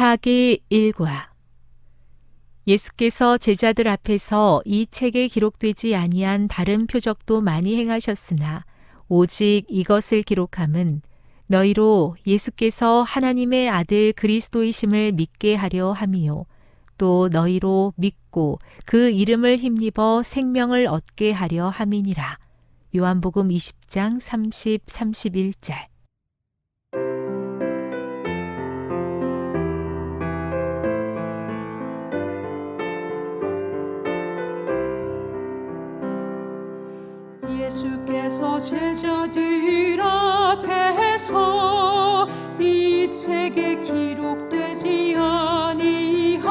사기 일과 예수께서 제자들 앞에서 이 책에 기록되지 아니한 다른 표적도 많이 행하셨으나 오직 이것을 기록함은 너희로 예수께서 하나님의 아들 그리스도이심을 믿게 하려 함이요 또 너희로 믿고 그 이름을 힘입어 생명을 얻게 하려 함이니라. 요한복음 20장 30, 31절. 예수께서 제자들 앞에 서 이 책에 기록되지 아니한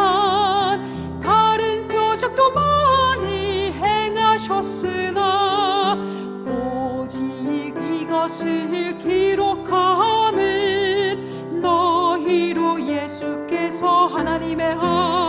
다른 표적도 많이 행하셨으나 오직 이것을 기록함은 너희로 예수께서 하나님의 아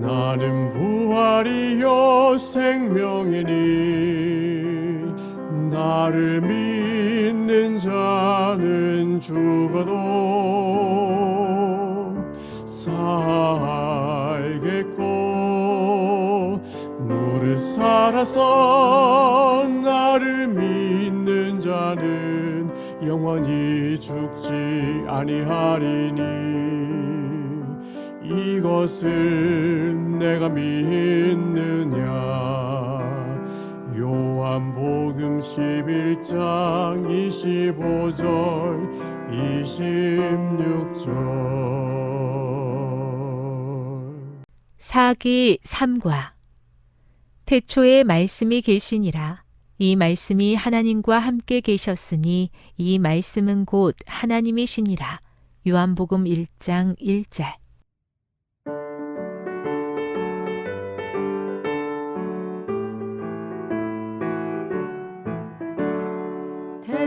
나는 부활이요 생명이니 나를 믿는 자는 죽어도 살겠고 무릇 살아서 나를 믿는 자는 영원히 죽지 아니하리니 이것을 내가 믿느냐? 요한복음 11장 25절 26절. 사기 삼과 태초에 말씀이 계시니라. 이 말씀이 하나님과 함께 계셨으니 이 말씀은 곧 하나님이시니라. 요한복음 1장 1절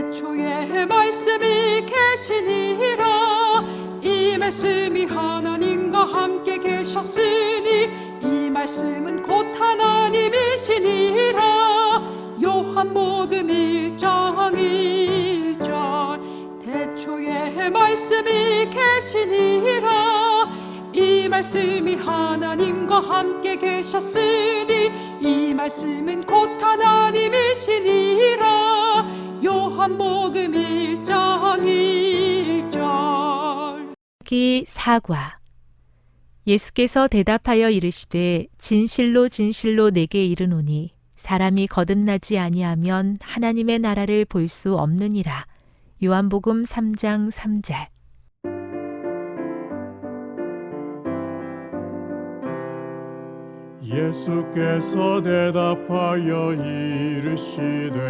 태초에 말씀이 계시니라. 이 말씀이 하나님과 함께 계셨으니 이 말씀은 곧 하나님이시니라. 요한복음 1장 1절. 태초에 말씀이 계시니라. 이 말씀이 하나님과 함께 계셨으니 이 말씀은 곧 하나님이시니라 요한복음 1장 1절. 기 사과. 예수께서 대답하여 이르시되 진실로 진실로 내게 이르노니 사람이 거듭나지 아니하면 하나님의 나라를 볼 수 없느니라. 요한복음 3장 3절 예수께서 대답하여 이르시되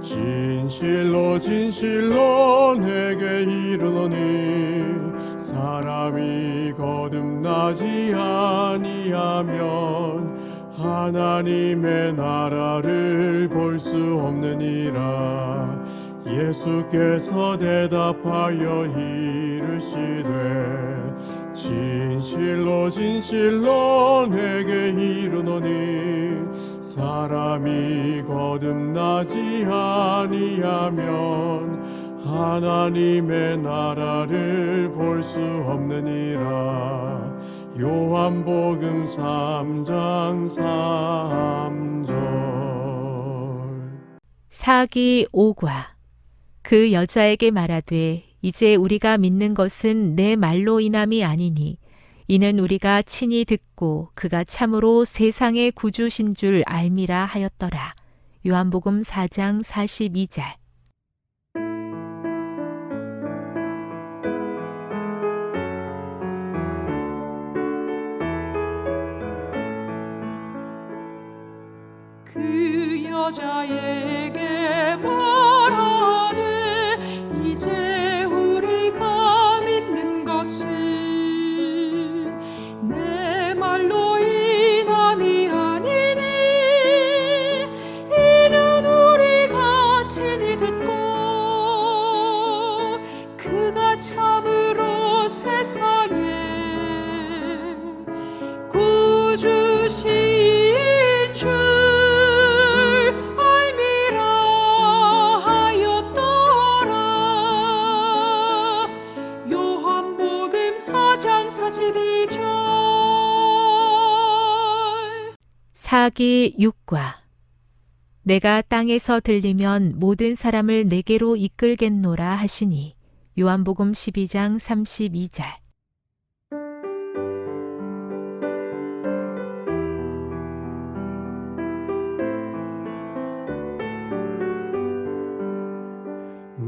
진실로 진실로 내게 이르노니 사람이 거듭나지 아니하면 하나님의 나라를 볼 수 없느니라. 예수께서 대답하여 이르시되 진실로 진실로 내게 이르노니 사람이 거듭나지 아니하면 하나님의 나라를 볼 수 없느니라. 요한복음 3장 3절. 사기 오과. 그 여자에게 말하되 이제 우리가 믿는 것은 내 말로 인함이 아니니 이는 우리가 친히 듣고 그가 참으로 세상의 구주신 줄 알미라 하였더라. 요한복음 4장 42절 그 여자에 사기 6과. 내가 땅에서 들리면 모든 사람을 내게로 이끌겠노라 하시니 요한복음 12장 32절.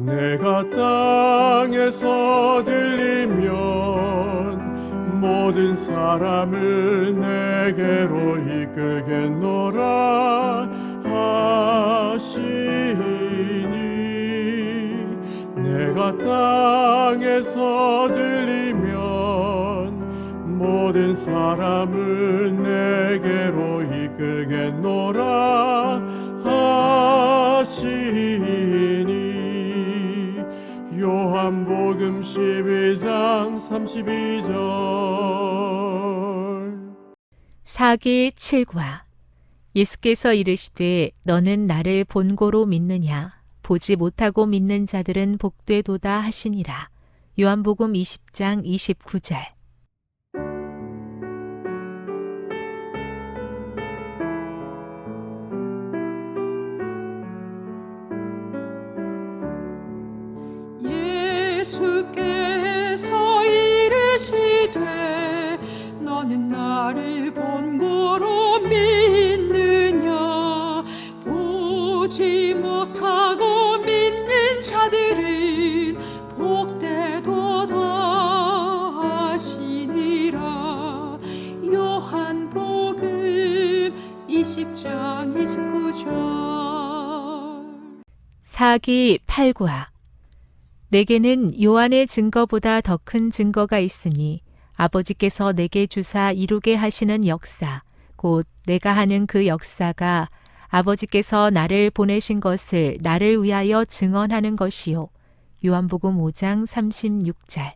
내가 땅에서 들리면 모든 사람을 내게로 이끌겠노라 하시니. 내가 땅에서 들리면 모든 사람을 내게로 이끌겠노라 32절. 사기 7과 예수께서 이르시되 너는 나를 본고로 믿느냐? 보지 못하고 믿는 자들은 복되도다 하시니라. 요한복음 20장 29절 나를 본고로 믿느냐? 보지 못하고 믿는 자들은 복되도다 하시니라. 요한복음 20장 29절. 사기 8과 내게는 요한의 증거보다 더 큰 증거가 있으니 아버지께서 내게 주사 이루게 하시는 역사 곧 내가 하는 그 역사가 아버지께서 나를 보내신 것을 나를 위하여 증언하는 것이요. 요한복음 5장 36절.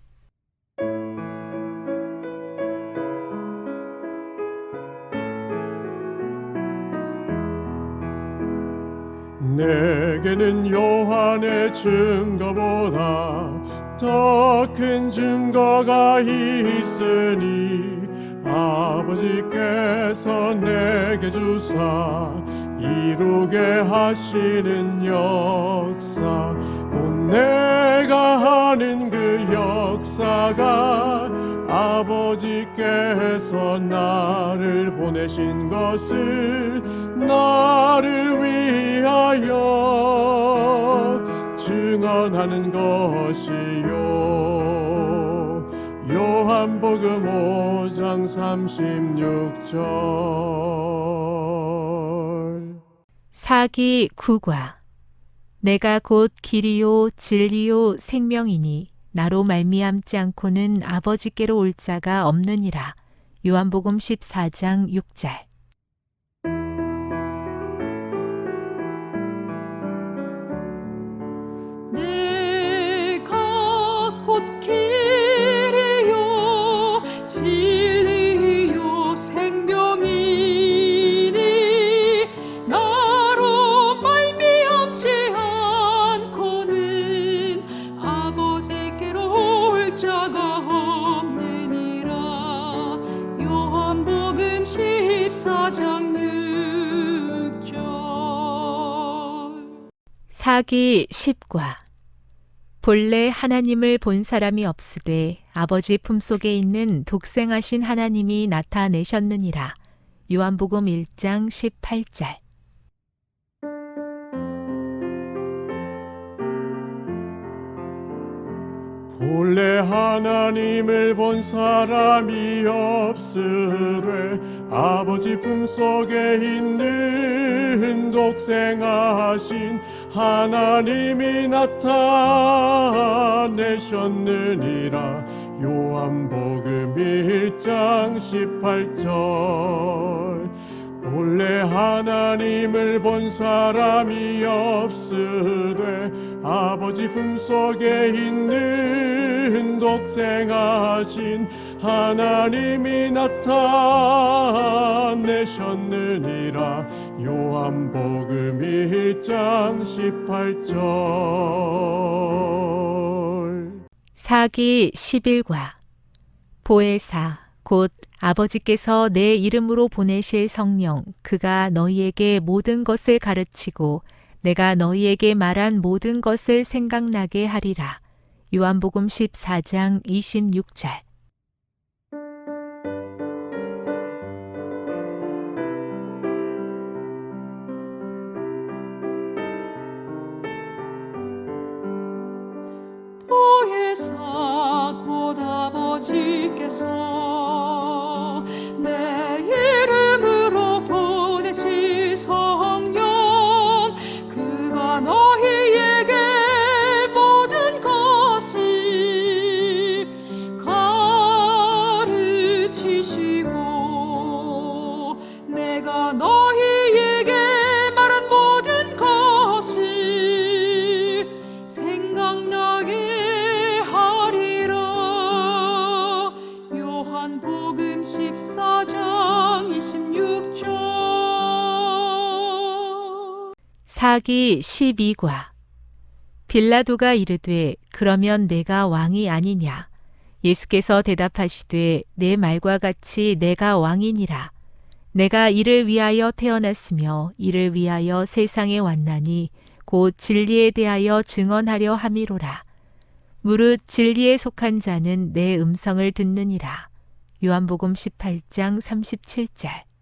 내게는 요한의 증거보다 더 큰 증거가 있으니 아버지께서 내게 주사 이루게 하시는 역사 곧 내가 하는 그 역사가 아버지께서 나를 보내신 것을 나를 위하여 증언하는 것이요. 요한복음 5장 36절. 사기 9과. 내가 곧 길이요 진리요 생명이니 나로 말미암지 않고는 아버지께로 올 자가 없느니라. 요한복음 14장 6절 사기 10과 본래 하나님을 본 사람이 없으되 아버지 품속에 있는 독생하신 하나님이 나타내셨느니라. 요한복음 1장 18절. 본래 하나님을 본 사람이 없으되 아버지 품속에 있는 독생하신 하나님이 나타내셨느니라. 요한복음 1장 18절. 본래 하나님을 본 사람이 없으되 아버지 품속에 있는 독생하신 하나님이 나타내셨느니라 요한복음 1장 18절 사기 11과 보혜사 곧 아버지께서 내 이름으로 보내실 성령 그가 너희에게 모든 것을 가르치고 내가 너희에게 말한 모든 것을 생각나게 하리라. 요한복음 14장 26절. 아버지께서 사기 12과. 빌라도가 이르되 그러면 내가 왕이 아니냐? 예수께서 대답하시되 내 말과 같이 내가 왕이니라. 내가 이를 위하여 태어났으며 이를 위하여 세상에 왔나니 곧 진리에 대하여 증언하려 함이로라. 무릇 진리에 속한 자는 내 음성을 듣느니라. 요한복음 18장 37절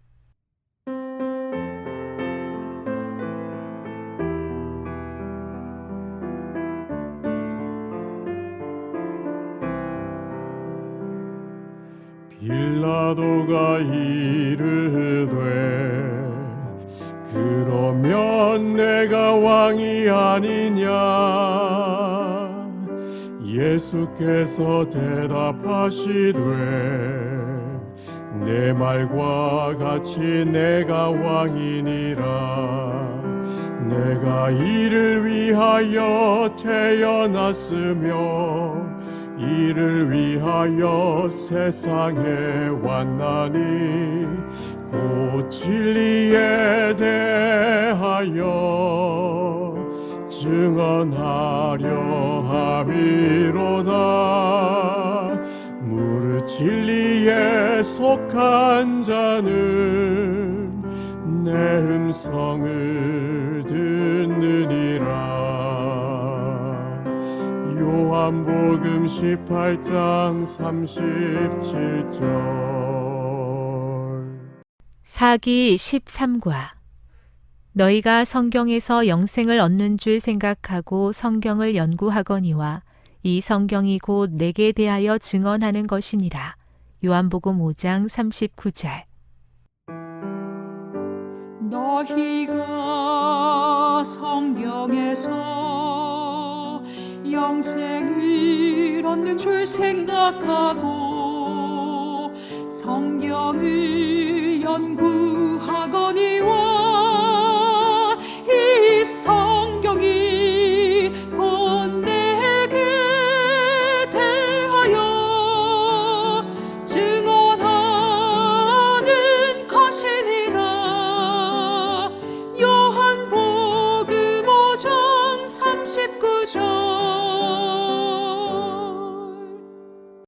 빌라도가 이르되 그러면 내가 왕이 아니냐? 예수께서 대답하시되 내 말과 같이 내가 왕이니라. 내가 이를 위하여 태어났으며 이를 위하여 세상에 왔나니 곧 진리에 대하여 증언하려 함이로다. 무릇 진리에 속한 자는 내 음성을 듣느니라 요한복음 18장 37절 사기 13과 너희가 성경에서 영생을 얻는 줄 생각하고 성경을 연구하거니와 이 성경이 곧 내게 대하여 증언하는 것이니라. 요한복음 5장 39절. 너희가 성경에서 영생을 얻는 줄 생각하고 성경을 연구하고